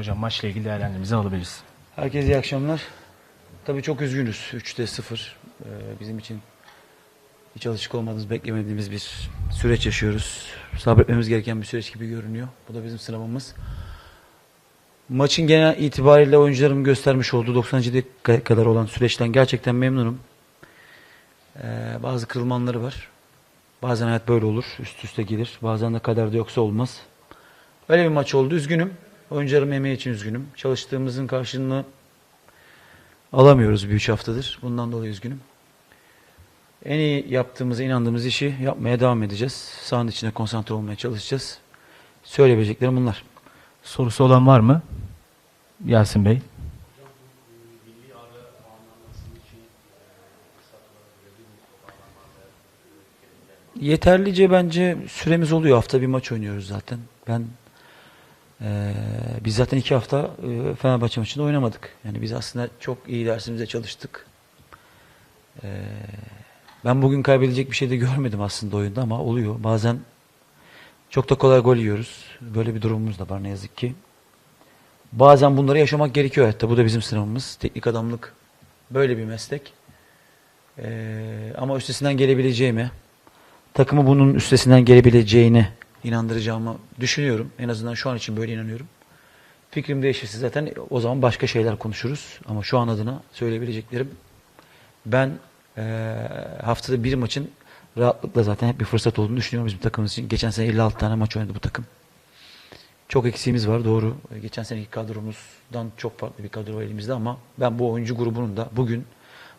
hocam maçla ilgili değerlendirmemizi alabiliriz. Herkese iyi akşamlar. Tabii çok üzgünüz. 3'te 0. Ee, bizim için hiç alışık olmadığımız, beklemediğimiz bir süreç yaşıyoruz. Sabretmemiz gereken bir süreç gibi görünüyor. Bu da bizim sınavımız. Maçın genel itibariyle oyuncularım göstermiş olduğu 90. dakikaya kadar olan süreçten gerçekten memnunum. Ee, bazı kırılmanları var. Bazen hayat böyle olur. Üst üste gelir. Bazen de kaderde yoksa olmaz. Öyle bir maç oldu. Üzgünüm. Oyuncularım emeği için üzgünüm. Çalıştığımızın karşılığını alamıyoruz bir üç haftadır. Bundan dolayı üzgünüm. En iyi yaptığımıza inandığımız işi yapmaya devam edeceğiz. Sahanın içine konsantre olmaya çalışacağız. Söyleyebileceklerim bunlar. Sorusu olan var mı? Yasin Bey. Yeterlice bence süremiz oluyor. Hafta bir maç oynuyoruz zaten. Ben eee, biz zaten iki hafta eee, Fenerbahçe maçında oynamadık. Yani biz aslında çok iyi dersimize çalıştık. Eee, ben bugün kaybedecek bir şey de görmedim aslında oyunda ama oluyor. Bazen çok da kolay gol yiyoruz. Böyle bir durumumuz da var ne yazık ki. Bazen bunları yaşamak gerekiyor hayatta. Bu da bizim sınavımız. Teknik adamlık böyle bir meslek. Eee, ama üstesinden gelebileceğimi, takımı bunun üstesinden gelebileceğine inandıracağımı düşünüyorum. En azından şu an için böyle inanıyorum. Fikrim değişirse zaten o zaman başka şeyler konuşuruz. Ama şu an adına söyleyebileceklerim ben eee, haftada bir maçın rahatlıkla zaten hep bir fırsat olduğunu düşünüyorum bizim takımımız için. Geçen sene 56 tane maç oynadı bu takım. Çok eksiğimiz var doğru. Geçen seneki kadromuzdan çok farklı bir kadro var elimizde ama ben bu oyuncu grubunun da bugün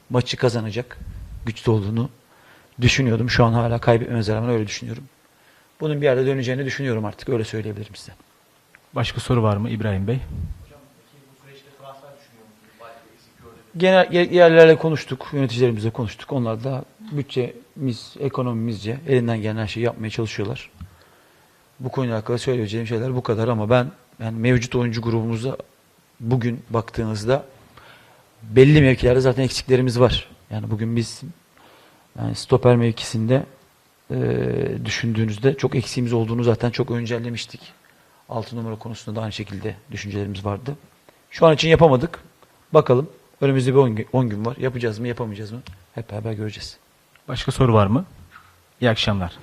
maçı kazanacak güçlü olduğunu düşünüyordum. Şu an hala kaybetmemize rağmen öyle düşünüyorum. Bunun bir yerde döneceğini düşünüyorum artık. Öyle söyleyebilirim size. Başka soru var mı İbrahim Bey? Genel yer- yerlerle konuştuk. Yöneticilerimizle konuştuk. Onlar da bütçemiz, ekonomimizce elinden gelen her şeyi yapmaya çalışıyorlar. Bu konuyla alakalı söyleyeceğim şeyler bu kadar ama ben yani mevcut oyuncu grubumuzda bugün baktığınızda belli mevkilerde zaten eksiklerimiz var. Yani bugün biz yani stoper mevkisinde eee, düşündüğünüzde çok eksiğimiz olduğunu zaten çok öncellemiştik. 6 numara konusunda da aynı şekilde düşüncelerimiz vardı. Şu an için yapamadık. Bakalım. Önümüzde bir 10 gün, 10 gün var. Yapacağız mı, yapamayacağız mı? Hep beraber göreceğiz. Başka soru var mı? İyi akşamlar.